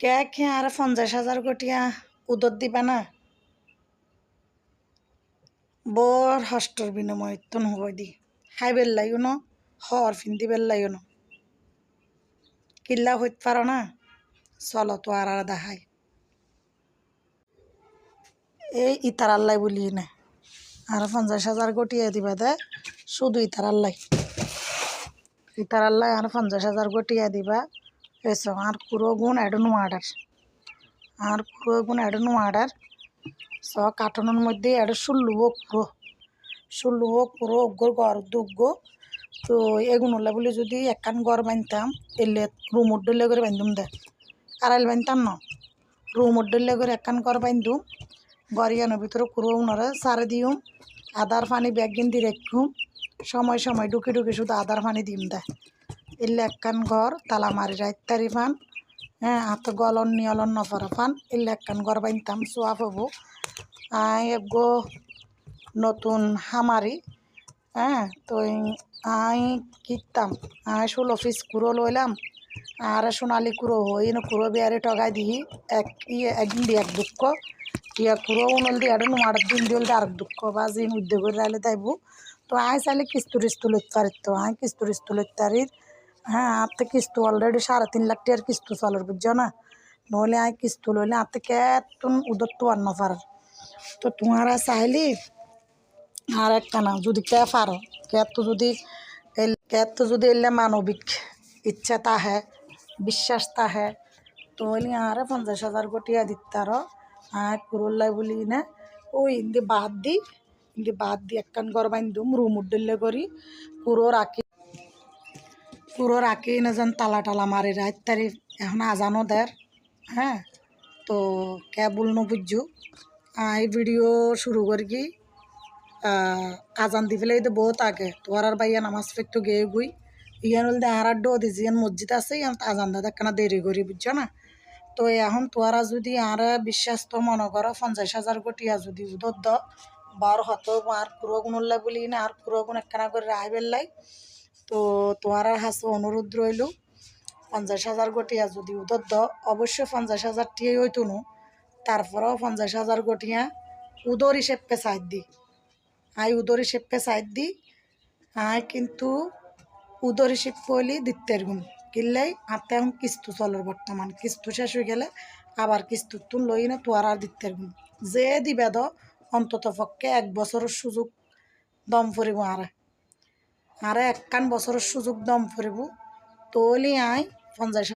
কে কে আর পঞ্চাশ হাজার কোটিয়া উদর দিবা না? বৰ বিনিময়ত তো নহব দি। খাই বেল্লাইও ন হর ফিন্দি বেল্লাইও ন। কিল্লা হইতে পারো না চলো তো আর আর দেখাই এই ইতার আল্লাই বলি না আর পঞ্চাশ হাজার কোটিয়া দিবা দে, শুধু ইতার আল্লাই ইতার আল্লাই আর পঞ্চাশ হাজার কোটিয়া দিবা। আর কুরো গুণ এডনু আডার আর কুরো গুণ এডনু আডার স কার্টনের মধ্যে এটা শুল্লুব কুরো শুল্লুব কুরো অগ্গর ঘর দুগ্গ তো এগুনলা বলে যদি একখান ঘর বানতাম এলে রুমুর ডলে করে বান্ধুম দে আড়াইল বানতাম ন রুমুর ডলে করে একখান ঘর বান্ধুম গরিয়ানোর ভিতরে কুরো উনারে সারে দিউম আদার পানি ব্যাগিন দিয়ে রাখুম সময় সময় ঢুকে ঢুকে শুধু আদার পানি দিম দে এলে একখান ঘর তালা মারি রাইতারি ফান হ্যাঁ হাত গলন নিয়লন নফরা ফান এলে একখান ঘর বানতাম চোয়া পাবো আই গো নতুন হামারি হ্যাঁ তো আই কিনতাম আই ষোলো পিস কুড়ো লইলাম, আর সোনালি কুড়ো হই কুড়ো বিয়ারে টগাই দিহি, এক ইয়ে একদিন দিয়ে এক দুঃখ, ইয়া কুড়ো উনল দিয়ে আড়ো নুমার দিন দিয়ে আর দুঃখ বা জিন উদ্যোগ করে রাইলে তাইবো। তো আই চাইলে কিস্তু রিস্তু লইতে পারিত তো আই কিস্তু রিস্তু লইতে পারির হ্যাঁ তো কিস্তু অলরেডি সাড়ে তিন লাখ টাকার কিস্তু চলার বুঝছ না? নহলে আই কিস্তু লইলে তো কেতন উদর তো আর নপার তো তোমারা চাইলি আর একটা না যদি কে পারো। কে তো যদি কে তো যদি এলে মানবিক ইচ্ছা তাহে, বিশ্বাস তাহে তো হইলে আর পঞ্চাশ হাজার কোটিয়া দিতার আর কুরল্লাই বলি না। ওই ইন্দি বাদ দি, ইন্দি বাদ দি একখান ঘর বান্ধুম রুম উড্ডলে করি, পুরো রাখি পুরো রাখি না যেন তালা টালা মারি, রাত তারি এখন আজানো দের হ্যাঁ? তো কে বলনো বুঝছ এই ভিডিও শুরু করি কি আজান দি ফেলে বহুত আগে তোর আর বাইয়া নামাজ ফেকতো গিয়ে গুই ইয়ান বলতে আর ডো দিছি ইয়ান মসজিদ আছে, ইয়ান আজান দাদা কেন দেরি করি, বুঝছ না? তো এখন তোরা যদি আর বিশ্বাস তো মনে করো, পঞ্চাশ হাজার কোটিয়া যদি উদর দ বার হতো আর পুরো গুণল্লাই বলি না, আর পুরো গুণ একখানা করে রায় বেললাই তো তোমার আর হাসে অনুরোধ রইল, পঞ্চাশ হাজার কোটিয়া যদি উদর দ অবশ্যই পঞ্চাশ হাজার টিয়াই নো তারপরেও পঞ্চাশ হাজার কোটিয়া উদর হিসেবে সাইড দি। আই উদর হিসেবে সাইড দি, আই কিন্তু উদর হিসেব করলি দিতের গুণ। কিনলেই আতে এখন কিস্তু চলর বর্তমান, কিস্তু শেষ হয়ে গেলে আবার কিস্তু তুন লই না তোয়ার আর দিতের গুণ। যে দিবে দ অন্তত পক্ষে এক বছরের সুযোগ দম ফুরিব আরে। আরে একখান বছরের সুযোগ দম ফুরবু। তোলি আয় পঞ্চাশ